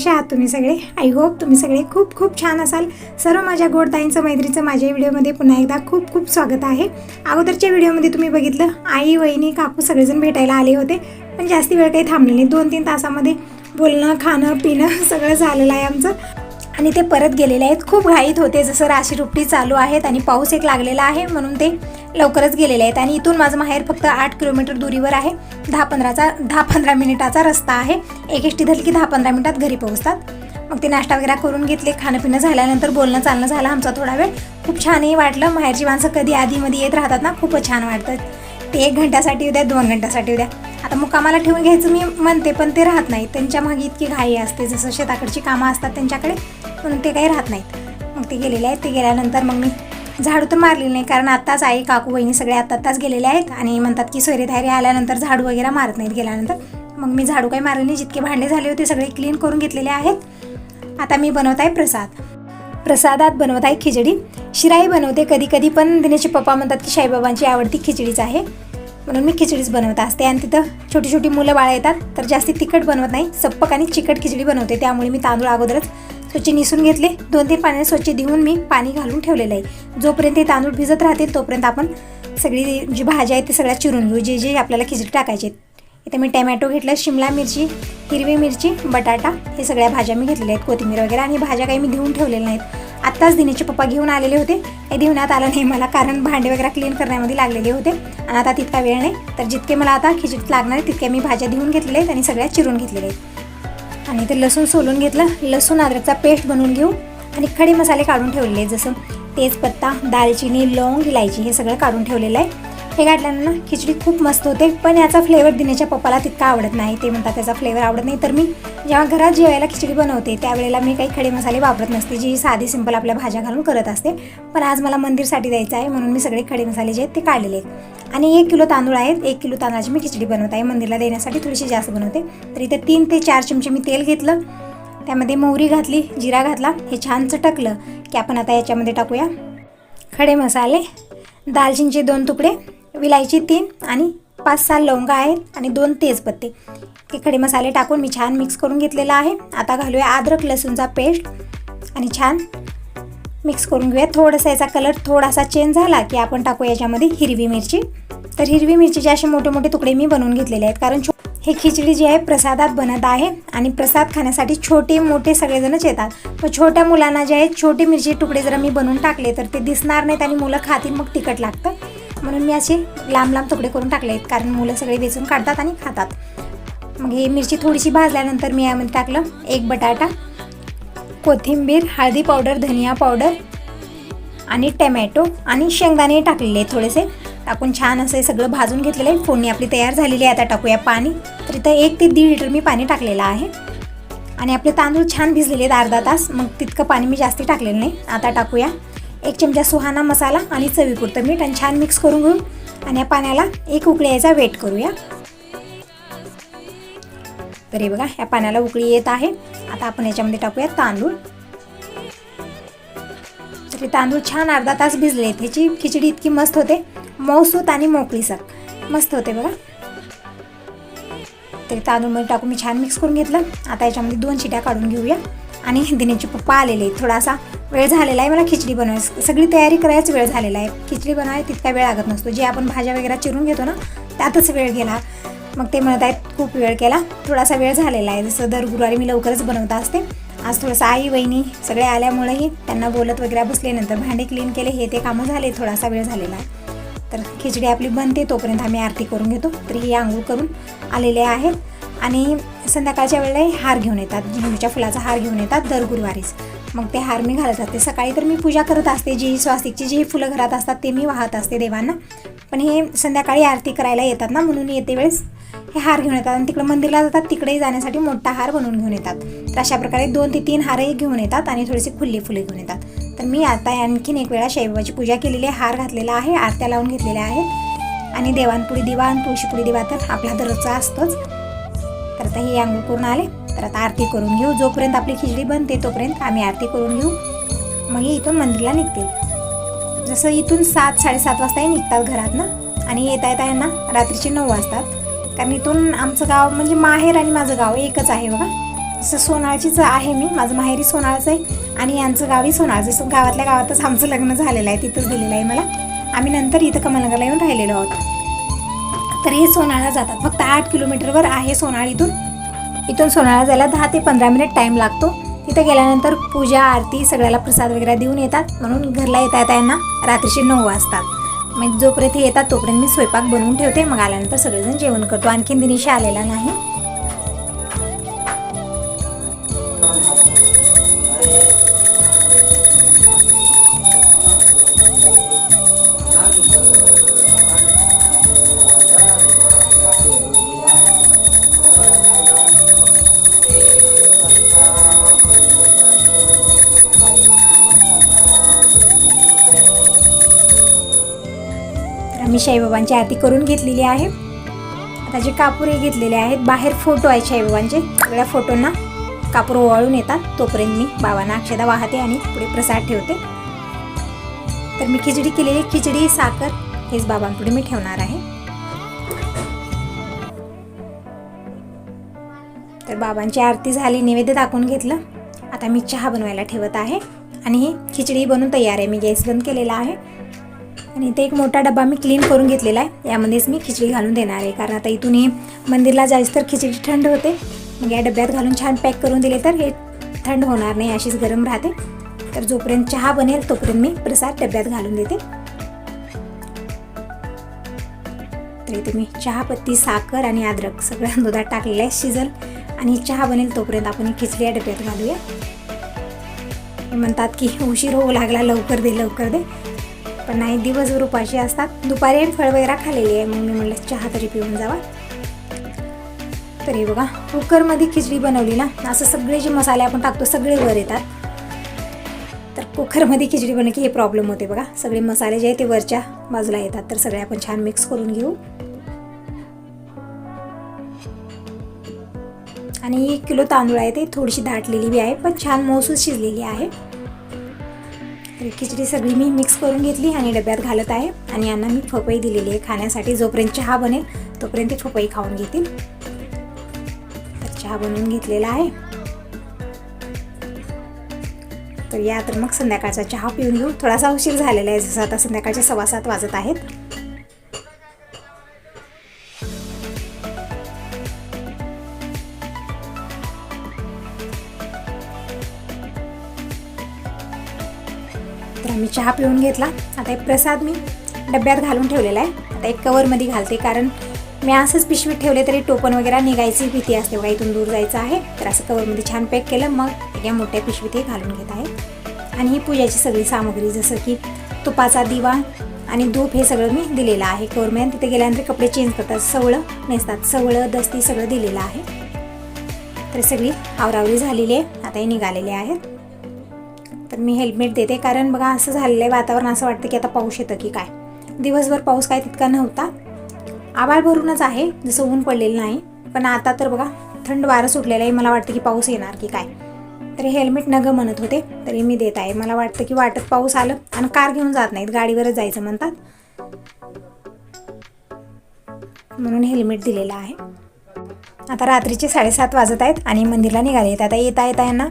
कसे आहात तुम्ही सगळे? आय होप तुम्ही सगळे खूप खूप छान असाल. सर्व माझ्या गोडताईंचं मैत्रीचं माझ्या व्हिडिओमध्ये पुन्हा एकदा खूप खूप स्वागत आहे. अगोदरच्या व्हिडिओमध्ये तुम्ही बघितलं आई वहिनी काकू सगळेजण भेटायला आले होते. पण जास्ती वेळ काही थांबले नाही. दोन तीन तासामध्ये बोलणं खाणं पिणं सगळं झालेलं आहे आमचं. आणि ते परत गेलेले आहेत. खूप घाईत होते जसं राशी रुपटी चालू आहेत आणि पाऊस एक लागलेला आहे म्हणून ते लवकरच गेलेले आहेत. आणि इथून माझं माहेर फक्त आठ किलोमीटर दुरीवर आहे. दहा पंधराचा दहा पंधरा मिनिटाचा रस्ता आहे. एक एस टी धरली की दहा पंधरा मिनिटात घरी पोहोचतात. मग ते नाश्ता वगैरे करून घेतले. खाणं पिणं झाल्यानंतर बोलणं चालणं झालं. आमचा थोडा वेळ खूप छानही वाटलं. माहेरची माणसं कधी आधीमध्ये येत राहतात ना खूपच छान वाटतं. ते एक घंट्यासाठी उद्या दोन घंट्यासाठी उद्या आता मुक्कामाला ठेवून घ्यायचं मी म्हणते पण ते राहत नाही. त्यांच्या मागे इतकी घाई असते. जसं शेताकडची कामं असतात त्यांच्याकडे म्हणून ते काही राहत नाहीत. मग ते गेलेले आहेत. ते गेल्यानंतर मग मी झाडू तर मारलेली नाही. कारण आत्ताच आई काकू बहिणी सगळे आत्ता आत्ताच गेलेले आहेत आणि म्हणतात की सोयरेधारी आल्यानंतर झाडू वगैरे मारत नाहीत गेल्यानंतर. मग मी झाडू काही मारले नाही. जितके भांडे झाले होते सगळे क्लीन करून घेतलेले आहेत. आता मी बनवत आहे प्रसाद. प्रसादात बनवत आहे खिचडी. शिराई बनवते कधी कधी पण दिनेशचे पप्पा म्हणतात की साईबाबांची आवडती खिचडीच आहे. म्हणून मी खिचडीच बनवत असते. आणि तिथं छोटी छोटी मुलं बाळा येतात तर जास्ती तिखट बनवत नाही. सप्पक आणि चिकट खिचडी बनवते. त्यामुळे मी तांदूळ अगोदरच स्वच्छ निसून घेतले. दोन तीन पाण्याने स्वच्छ देऊन मी पाणी घालून ठेवलेलं आहे. जोपर्यंत ते तांदूळ भिजत राहतील तोपर्यंत आपण सगळी जी भाज्या आहेत ते सगळ्या चिरून घेऊ. जे जे आपल्याला खिचडी टाकायचे आहेत. इथे मी टमॅटो घेतलं शिमला मिरची हिरवी मिरची बटाटा हे सगळ्या भाज्या मी घेतलेल्या आहेत कोथिंबीर वगैरे आणि भाज्या काही मी धुवून ठेवलेल्या नाहीत. आत्ताच दिनेचे पप्पा घेऊन आलेले होते. हे देवण्यात आलं नाही मला कारण भांडे वगैरे क्लीन करण्यामध्ये लागलेले होते. आणि आता तितका वेळ नाही. तर जितके मला आता खिचडीत लागणार आहे तितक्या मी भाज्या धुवून घेतलेल्या आहेत आणि सगळ्या चिरून घेतलेल्या आहेत. आणि ते लसूण सोलून घेतलं. लसूण अद्रकचा पेस्ट बनवून घेऊ. आणि खडे मसाले काढून ठेवलेले जसं तेजपत्ता दालचिनी लवंग इलायची हे सगळं काढून ठेवलेलं आहे. हे घातल्यानं ना खिचडी खूप मस्त होते पण याचा फ्लेवर दिनेच्या पप्पाला तितका आवडत नाही. ते म्हणतात त्याचा फ्लेवर आवडत नाही. तर मी जेव्हा घरात जेवायला खिचडी बनवते त्यावेळेला मी काही खडे मसाले वापरत नसते जी साधी सिंपल आपल्या भाज्या घालून करत असते. पण आज मला मंदिरसाठी द्यायचं आहे म्हणून मी सगळे खडे मसाले जे आहेत ते काढलेले आहेत. आणि एक किलो तांदूळ आहेत एक किलो तांदळाची मी खिचडी बनवत आहे. मंदिरला देण्यासाठी थोडीशी जास्त बनवते. तर इथे तीन ते चार चमचे मी तेल घेतलं त्यामध्ये मोहरी घातली जिरा घातला हे छान चटकलं की आपण आता याच्यामध्ये टाकूया खडे मसाले दालचिनीचे दोन तुकडे विलायची तीन आणि पाच सहा लवंगा आहेत आणि दोन तेजपत्ते. हे खडे मसाले टाकून मी छान मिक्स करून घेतलेला आहे. आता घालूया अद्रक लसूणचा पेस्ट आणि छान मिक्स करून घेऊया. थोडासा याचा कलर थोडासा चेंज झाला की आपण टाकू याच्यामध्ये हिरवी मिरची. तर हिरवी मिरचीचे असे मोठे मोठे तुकडे मी बनवून घेतलेले आहेत. कारण छो हे खिचडी जी आहे प्रसादात बनत आहे आणि प्रसाद खाण्यासाठी छोटे मोठे सगळेजणच येतात. मग छोट्या मुलांना जे आहेत छोटे मिरची तुकडे जर मी बनवून टाकले तर ते दिसणार नाहीत आणि मुलं खातील मग तिखट लागतं. म्हणून मी असे लांब लांब तुकडे करून टाकले आहेत. कारण मुलं सगळे वेचून काढतात आणि खातात. मग ही मिरची थोडीशी भाजल्यानंतर मी यामध्ये टाकलं एक बटाटा कोथिंबीर हळदी पावडर धनिया पावडर आणि टमॅटो आणि शेंगदाणे टाकलेले आहेत थोडेसे. टाकून छान असं सगळं भाजून घेतलेलं आहे. फोडणी आपली तयार झालेली आहे. आता टाकूया पाणी. तर इथं एक ते दीड लिटर मी पाणी टाकलेलं आहे. आणि आपले तांदूळ छान भिजलेले आहेत अर्धा तास. मग तितकं पाणी मी जास्ती टाकलेलं नाही. आता टाकूया. एक चमचा सुहाना मसाला आणि चवीपुरतं मीठ आणि छान मिक्स करून घेऊ आणि या पाण्याला एक उकळी यायचा वेट करूया. तर हे बघा या पाण्याला उकळी येत आहे. आता आपण याच्यामध्ये टाकूया तांदूळ. तर हे तांदूळ छान अर्धा तास भिजले आहेत ह्याची खिचडी इतकी मस्त होते. मऊसूत आणि मोकळीसक मस्त होते बघा. ते तांदूळमध्ये टाकून मी छान मिक्स करून घेतलं. आता याच्यामध्ये दोन शिट्या काढून घेऊया. आणि दिनेचे पप्पा आलेले आहेत. थोडासा वेळ झालेला आहे. मला खिचडी बनवायची. सगळी तयारी करायच वेळ झालेला आहे. खिचडी बनवायला तितका वेळ लागत नसतो. जे आपण भाज्या वगैरे चिरून घेतो ना त्यातच वेळ गेला. मग ते म्हणत आहेत खूप वेळ केला. थोडासा वेळ झालेला आहे. जसं दर गुरुवारी मी लवकरच बनवत असते. आज थोडंसं आई वहिनी सगळे आल्यामुळेही त्यांना बोलत वगैरे बसले नंतर भांडे क्लीन केले. हे ते कामं झाले. थोडासा वेळ झालेला आहे. तर खिचडी आपली बनते तोपर्यंत आम्ही आरती करून घेतो. तर ही आंघोळ करून आलेले आहेत. आणि संध्याकाळच्या वेळेला हार घेऊन येतात. झेंडूच्या फुलाचा हार घेऊन येतात दर गुरुवारीच. मग ते हार मी घालत असते. सकाळी तर मी पूजा करत असते. जी स्वास्तिकची जी फुलं घरात असतात ते मी वाहत असते देवांना. पण हे संध्याकाळी आरती करायला येतात ना म्हणून येते वेळेस हे हार घेऊन येतात आणि तिकडे मंदिरला जातात तिकडेही जाण्यासाठी मोठा हार बनवून घेऊन येतात. तर अशा प्रकारे दोन ते तीन हारही घेऊन येतात आणि थोडीशी खुल्ली फुले घेऊन येतात. तर मी आता आणखीन एक वेळा शैवाची पूजा केलेली आहे हार घातलेला आहे आरत्या लावून घेतलेल्या आहेत आणि देवांपुढी दिवा आणि तुळशीपुढी दिवा तर आपला दररोजचा असतोच. तर आता ही आंघोळ करून आले. तर आता आरती करून घेऊ. जोपर्यंत आपली खिचडी बनते तोपर्यंत आम्ही आरती करून घेऊ. मग हे इथून मंदिरला निघतील जसं इथून सात साडेसात वाजताही निघतात घरात ना आणि येता येता यांना रात्रीचे नऊ वाजतात. कारण इथून आमचं गाव म्हणजे माहेर आणि माझं गाव एकच आहे बघा. जसं सोनाळचीच आहे मी. माझं माहेरी सोनाळचं आहे आणि यांचं गावही सोनाळचं जसं गावातल्या गावातच आमचं लग्न झालेलं आहे. तिथंच दिलेलं आहे मला. आम्ही नंतर इथं कमलनगरला येऊन राहिलेलो आहोत. तर हे सोनाळा जातात. फक्त आठ किलोमीटरवर आहे सोनाळ इथून. इथून सोनाळा जायला दहा ते पंधरा मिनिट टाईम लागतो. तिथं गेल्यानंतर पूजा आरती सगळ्याला प्रसाद वगैरे देऊन येतात. म्हणून घरला येता येता यांना रात्रीचे नऊ वाजतात. मग जोपर्यंत येतात तोपर्यंत मी स्वयंपाक बनवून ठेवते. मग आल्यानंतर सगळेजण जेवण करतो. आणखीन दिनीशी आलेला नाही. मी आम्ही आरती करून घेतलेली आहे. आता जे कापूर हे घेतलेले आहेत बाहेर फोटो आहेत शाईबाबांचे. सगळ्या फोटोंना कापूर ओवाळून येतात. तोपर्यंत मी बाबांना अक्षदा वाहते आणि पुढे प्रसाद ठेवते. तर मी खिचडी केलेली खिचडी साखर हेच बाबांपुढे मी ठेवणार आहे. तर बाबांची आरती झाली नैवेद्य दाखवून घेतलं. आता मी चहा बनवायला ठेवत आहे. आणि ही खिचडी बनवून तयार आहे. मी गॅस बंद केलेला आहे. आणि इथे एक मोठा डबा मी क्लीन करून घेतलेला आहे. यामध्येच मी खिचडी घालून देणार आहे. कारण आता इथून हे मंदिरला जायचं तर खिचडी थंड होते. मग या डब्यात घालून छान पॅक करून दिले तर हे थंड होणार नाही अशीच गरम राहते. तर जोपर्यंत चहा बनेल तोपर्यंत मी प्रसाद डब्यात घालून देते. तर इथे मी चहापत्ती साखर आणि अद्रक सगळं दुधात टाकलेलं आहे शिजल. आणि चहा बनेल तोपर्यंत आपण खिचडी या डब्यात घालूया. म्हणतात की उशीर होऊ लागला लवकर दे लवकर दे. पण नाही दिवसभर उपाशी असतात. दुपारी आणि फळ वगैरे खाल्लेली आहे. मग मी म्हणलं चहा तरी पिऊन जावा. तरी बघा कुकरमध्ये खिचडी बनवली ना असं सगळे जे मसाले आपण टाकतो सगळे वर येतात. तर कुकरमध्ये खिचडी बनवली की हे प्रॉब्लेम होते बघा. सगळे मसाले जे आहे ते वरच्या बाजूला येतात. तर सगळे आपण छान मिक्स करून घेऊ. आणि एक किलो तांदूळ आहे ते थोडीशी दाटलेली बी आहे पण छान मौसूद शिजलेली आहे. तर खिचडी सगळी मी मिक्स करून घेतली आणि डब्यात घालत आहे. आणि यांना मी फपई दिलेली आहे खाण्यासाठी. जोपर्यंत चहा बनेल तोपर्यंत ते फपई खाऊन घेतील. तर चहा बनवून घेतलेला आहे. तर या तर मग संध्याकाळचा चहा पिऊन घेऊ. थोडासा उशीर झालेला आहे जसं आता संध्याकाळचे सव्वा सात वाजत आहेत. चहा पिऊन घेतला. आता एक प्रसाद मी डब्यात घालून ठेवलेला आहे. आता एक कवरमध्ये घालते कारण मी असंच पिशवीत ठेवले तरी टोपण वगैरे निघायची भीती असते बघा इथून दूर जायचं आहे. तर असं कवरमध्ये छान पॅक केलं. मग या मोठ्या पिशवीत हे घालून घेत आहे. आणि ही पूजाची सगळी सामग्री जसं की तुपाचा दिवा आणि धूप हे सगळं मी दिलेलं आहे कवरमध्ये. तिथे गेल्यानंतर कपडे चेंज करतात. सवळं नेसतात. सवळं दस्ती सगळं दिलेलं आहे. तर सगळी आवरावरी झालेली आहे. आता हे निघालेले आहेत. मी हेल्मेट देते. कारण बघा असं झालेलं आहे वातावरण. असं वाटतं की आता पाऊस येतं की काय? दिवसभर पाऊस काय तितका नव्हता. आभाळ भरूनच आहे. जसं ऊन पडलेलं नाही. पण आता तर बघा थंड वारं सुटलेलं आहे. मला वाटतं की पाऊस येणार की काय? तरी हेल्मेट नगं म्हणत होते. तरी मी देत आहे. मला वाटतं की वाटत पाऊस आलं आणि कार घेऊन जात नाहीत. गाडीवरच जायचं म्हणतात. म्हणून हेल्मेट दिलेलं आहे. आता रात्रीचे साडेसात वाजत आहेत आणि मंदिरला निघाले आहेत. आता येता येता यांना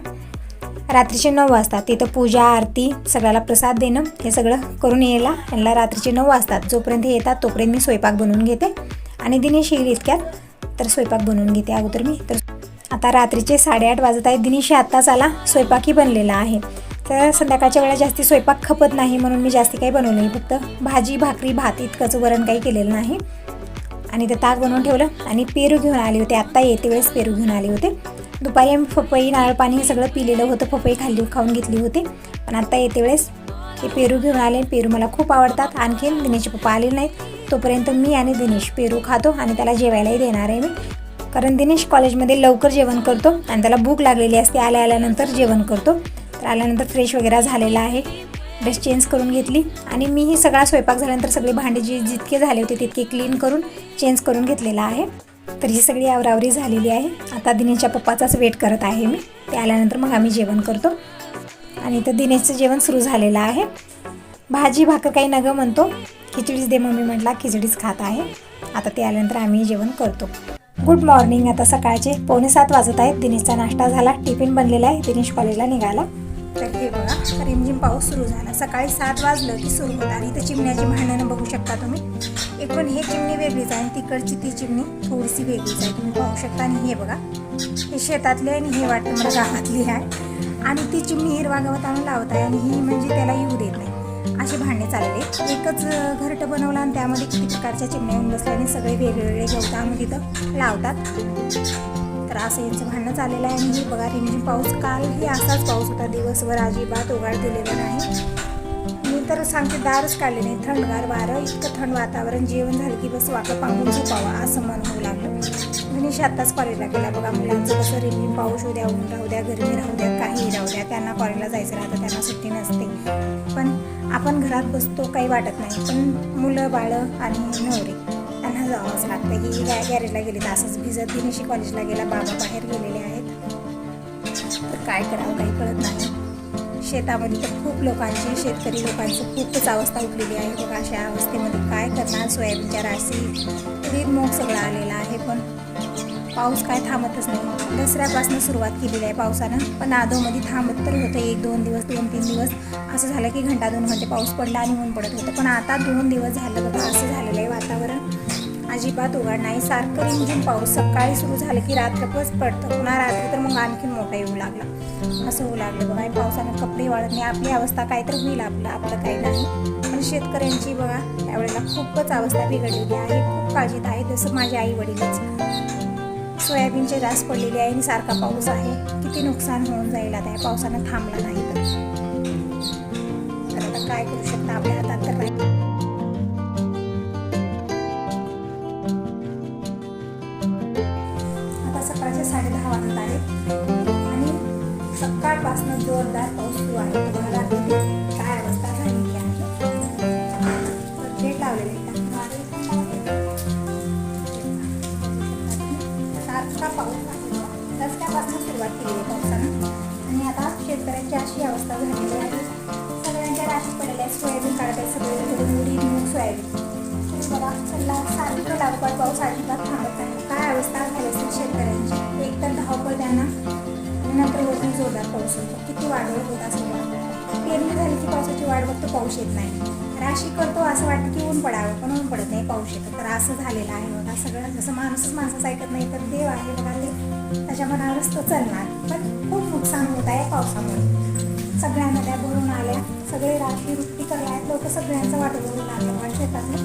रात्रीचे नऊ वाजतात तिथं पूजा आरती सगळ्याला प्रसाद देणं हे सगळं करून यायला. यांना रात्रीचे नऊ वाजतात जोपर्यंत हे येतात तोपर्यंत मी स्वयंपाक बनवून घेते. आणि दिनेश येईल इतक्यात तर स्वयंपाक बनवून घेते अगोदर मी. तर आता रात्रीचे साडेआठ वाजत आहेत. दिनेश आत्ताच आला. स्वयंपाकही बनलेला आहे. तर संध्याकाळच्या वेळा जास्ती स्वयंपाक खपत नाही म्हणून मी जास्ती काही बनवलं नाही. फक्त भाजी भाकरी भात इतकंच वरण काही केलेलं नाही. आणि ते ताक बनवून ठेवलं. आणि पेरू घेऊन आले होते. आत्ता येते वेळेस पेरू घेऊन आले होते. दुपारी आम्ही पपई नारळ पाणी हे सगळं पिलेलं होतं. पपई खाल्ली खाऊन घेतली होती. पण आता येते वेळेस ते पेरू घेऊन आले. पेरू मला खूप आवडतात. आणखीन दिनेशचे पप्पा आले नाहीत. तोपर्यंत मी आणि दिनेश पेरू खातो आणि त्याला जेवायलाही देणार आहे मी. कारण दिनेश कॉलेजमध्ये लवकर जेवण करतो आणि त्याला भूक लागलेली असते. आल्या आल्यानंतर जेवण करतो. तर आल्यानंतर फ्रेश वगैरे झालेला आहे. ड्रेस चेंज करून घेतली आणि मीही सगळा स्वयंपाक झाल्यानंतर सगळे भांडे जी जितके झाले होते तितके क्लीन करून चेंज करून घेतलेला आहे. तर ही सगळी आवरावरी झालेली आहे. आता दिनेशच्या पप्पाचाच वेट करत आहे मी. ते आल्यानंतर मग आम्ही जेवण करतो. आणि इथं दिनेशचं जेवण सुरू झालेलं आहे. भाजी भाकर काही नगं म्हणतो. खिचडीच दे मम्मी म्हटला खिचडीच खात आहे. आता ते आल्यानंतर आम्ही जेवण करतो. गुड मॉर्निंग आता सकाळचे पावणे सात वाजत आहेत. दिनेशचा नाश्ता झाला. टिफिन बनलेला आहे. दिनेश कॉलेजला निघाला. तर हे बघा रिमझिम पाऊस सुरू झाला. सकाळी सात वाजलं की सुरू होता आणि इथं चिमण्याची भांडणं बघू शकता तुम्ही. एकूण हे चिमणी वेगळीच आहे आणि तिकडची ती चिमणी थोडीशी वेगळीच आहे. तुम्ही पाहू शकता. आणि हे बघा हे शेतातली आहे आणि हे वाटतं मला गावातली आहे. आणि ती चिमणी हिरवा गवत आणून लावत आहे आणि ही म्हणजे त्याला येऊ देत नाही. असे भांडणे चालले एकच घरटं बनवलं आणि त्यामध्ये किती प्रकारच्या चिमण्या येऊन बसल्या आणि सगळे वेगवेगळे गवत आणून तिथं लावतात. तर असं यांचं भांडणं चाललेलं आहे. आणि हे बघा रिमझिम पाऊस काल हे असाच पाऊस होता. दिवसभर अजिबात उघाड दिलेला नाही. तर सांगते दारच काढले नाही. थंडगार वारं इतकं थंड वातावरण जेवण झालं की बस वाकं पांगून झोपावं असं मन होऊ लागलं. गणेश आत्ताच कॉलेजला गेला. बघा मुलांचं कसं रिमिन पाऊस उद्या द्या ऊन राहू द्या गरमी राहू द्या काही राहू द्या. त्यांना कॉलेजला जायचं राहतं त्यांना सुट्टी नसते. पण आपण घरात बसतो काही वाटत नाही. पण मुलं बाळं आणि नवरे त्यांना जावंच लागतं. की गॅ गॅरेजला गेली तर असंच भिजत दिनेशी कॉलेजला गेला. बाबा बाहेर गेलेले आहेत. तर काय करावं काही कळत नाही. शेतामध्ये तर खूप लोकांची शेतकरी लोकांची खूपच अवस्था उठलेली आहे. बघा अशा अवस्थेमध्ये काय करणार सोयाबीनच्या राशी? तरी मोग सगळं आलेला आहे पण पाऊस काय थांबतच नाही. दसऱ्यापासून सुरुवात केलेली आहे पावसानं पण आधोमध्ये थांबत तर होतं. एक दोन दिवस दोन तीन दिवस. असं झालं की घंटा दोन घंटे पाऊस पडला आणि ऊन पडत होतं. पण आता दोन दिवस झालं बघा असं झालेलं आहे वातावरण. अजिबात उघड नाही. सारखं रिमझिम पाऊस. सकाळी सुरू झालं की रात्रभरच पडतं. पुन्हा रात्री तर मग आणखीन मोठा येऊ लागला. असं होऊ लागलं. बघा पावसानं कपडे वाळत नाही. आपली अवस्था काय तर होईल आपलं. आपलं काही नाही. पण शेतकऱ्यांची बघा त्यावेळेला खूपच अवस्था बिघडलेली आहे. खूप काळजीत आहे. जसं माझ्या आई वडीलच सोयाबीनचे रास पडलेले आहे आणि सारखा पाऊस आहे. किती नुकसान होऊन जाईल आता. या पावसानं थांबला नाही. सकाळपासून जोरदार पाऊस सुरू आहे. तर काय अवस्था झालेली आहे? तर गेट लावलेले सारखा पाऊस रस्त्यापासून सुरुवात केली आहे पावसानं. आणि आता शेतकऱ्यांची अशी अवस्था झालेली आहे. सगळ्यांच्या राशी पडलेल्या सोयाबीन काढत आहेत सगळे उडीद मूग सोयाबीन. तर बघा सल्ला सारखं लागवड पाऊस अजिबात थांबत नाही. काय अवस्था झाली असेल शेतकऱ्यांची? एक तर धावपळ द्या ना नंतर वरती जोरदार पाऊस होतो. किती वाढवत होत असेल बघा. पेरणी झाली की पावसाची वाट बघतो पाऊस येत नाही. राशी करतो असं वाटतं की ऊन पडावं पण ऊन पडत नाही पाऊस येतो. तर असं झालेलं आहे बघा सगळं. जसं माणूसच माणसाचं ऐकत नाही तर देव आहे बघा ते. त्याच्या मनावरच तो चालणार. पण खूप नुकसान होत आहे पावसामुळे. सगळ्या नद्या भरून आल्या. सगळे रात्री वृत्ती करायला लोक सगळ्यांचं वाटत भरून आले बघा शेतातले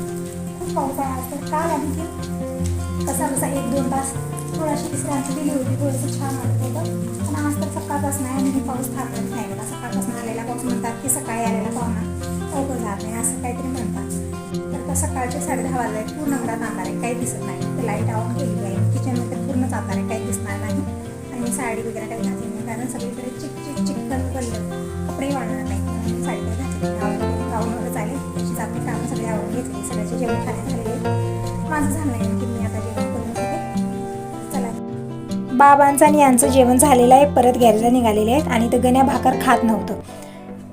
खूप पाऊस आहे तर काल आणखी कसा कसा एक दोन तास थोडाशी विश्रांती दिली होती थोडंसं छान वाटत होतं पण आज तर सकाळपासून आहे आणि पाऊस थांबत नाही बघा सकाळपासून आलेला पाऊस म्हणतात की सकाळी आलेला पाहुणा अवघड जात नाही असं काहीतरी म्हणतात तर तर सकाळचे साडे दहा वाजले पूर्ण घरात अंधार आहे काही दिसत नाही तर लाइट ऑन केलेली आहे किचनमध्ये पूर्णच अंधार आहे काही दिसणार नाही आणि साडी वगैरे काही घातली नाही कारण सगळीकडे चिक चिक चिकन पडलं कपडे वाढणार नाही म्हणून साडी काही घातली नाही वगैरे चालेल तशीच आपली कामं सगळी आवडून घेतली सगळ्याचे जेवण खाण्यात झालेले माझं झालं आहे बाबांचं आणि यांचं जेवण झालेलं आहे परत गॅरेजला निघालेले आहेत आणि ते गण्या भाकर खात नव्हतं.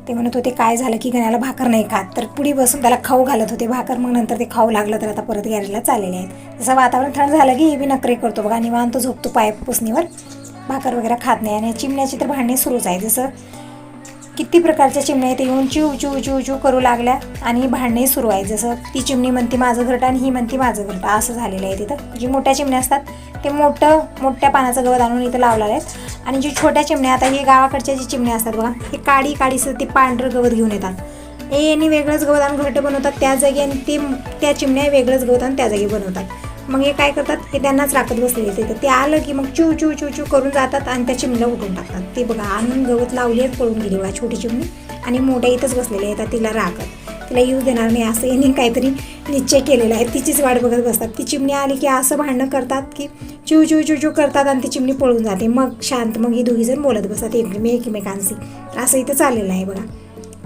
ते म्हणत होते काय झालं की गण्याला भाकर नाही खात? तर पुढे बसून त्याला खाऊ घालत होते. भाकर मग नंतर ते खाऊ लागलं तर आता परत गॅरेजला चाललेले आहेत. जसं वातावरण थंड झालं की हे बी नकरे करतो बघा निवांत झोपतो पाय पुसणीवर. भाकर वगैरे खात नाही आणि चिमण्याची तर भांडणे सुरूच आहे जसं किती प्रकारच्या चिमण्या इथे येऊन चिव चिव चिव चिव करू लागल्या आणि भांडणंही सुरू आहे. जसं ती चिमणी म्हणते माझं घरटं आणि ही म्हणते माझं घरटं. असं झालेलं आहे तिथं. जी मोठ्या चिमण्या असतात ते मोठं मोठ्या पानाचं गवत आणून इथं लावलेलं आहेत आणि जी छोट्या चिमण्या आता हे गावाकडच्या जी चिमण्या असतात बघा हे काडी काडीचं ते पांढरं गवत घेऊन येतात. हे यांनी वेगळंच गवत आणून घरटं बनवतात. त्या जागी आणि ते त्या चिमण्या वेगळंच गवत आणून त्या जागी बनवतात. मग हे काय करतात? हे त्यांनाच राखत बसलेले तिथं ते आलं की मग चू चू चू चू करून जातात आणि त्या चिमणीला उठून टाकतात. ते बघा आणून गवत लावली आहेत पळून गेली बघा छोटी चिमणी आणि मोठ्या इथंच बसलेले आहेत तिला राखत. तिला येऊ देणार नाही असं यांनी काहीतरी निश्चय केलेला आहे. तिचीच वाट बघत बसतात. ती चिमणी आली की असं भांडणं करतात की चिव चिव चिव चिव करतात आणि ती चिमणी पळून जाते. मग शांत मग ही दोघी जण बोलत बसतात. एकमे एकमेकांशी असं इथं चाललेलं आहे बघा.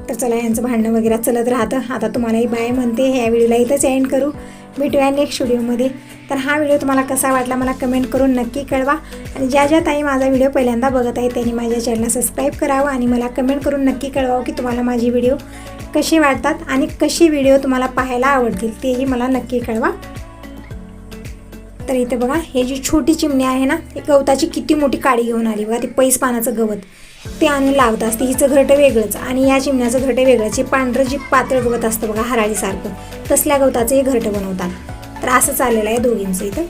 तर चला यांचं भांडणं वगैरे चलत राहतं. आता तुम्हालाही बाय म्हणते ह्या व्हिडिओला इथंच एंड करू. भेटूया नेक्स्ट व्हिडिओमध्ये तर हा व्हिडिओ तुम्हाला कसा वाटला मला कमेंट करून नक्की कळवा. आणि ज्या ज्या ताई माझा व्हिडिओ पहिल्यांदा बघत आहे त्यांनी माझ्या चॅनलला सबस्क्राईब करावं आणि मला कमेंट करून नक्की कळवावं की तुम्हाला माझी व्हिडिओ कशी वाटतात आणि कशी व्हिडिओ तुम्हाला पाहायला आवडतील तेही मला नक्की कळवा. तर इथे बघा हे जी छोटी चिमणी आहे ना ती गवताची किती मोठी काडी घेऊन आली बघा ती पैस पानाचं गवत. ते आणून लावत असते. हिचं घरटं वेगळंच. आणि या चिमण्याचं घरटं वेगळंच. हे पांढरं जी पातळ गवत असतं बघा हराळीसारखं. तसल्या गवताचं हे घरटं बनवतात. तर असं चाललेलं आहे दोघींचं इथं.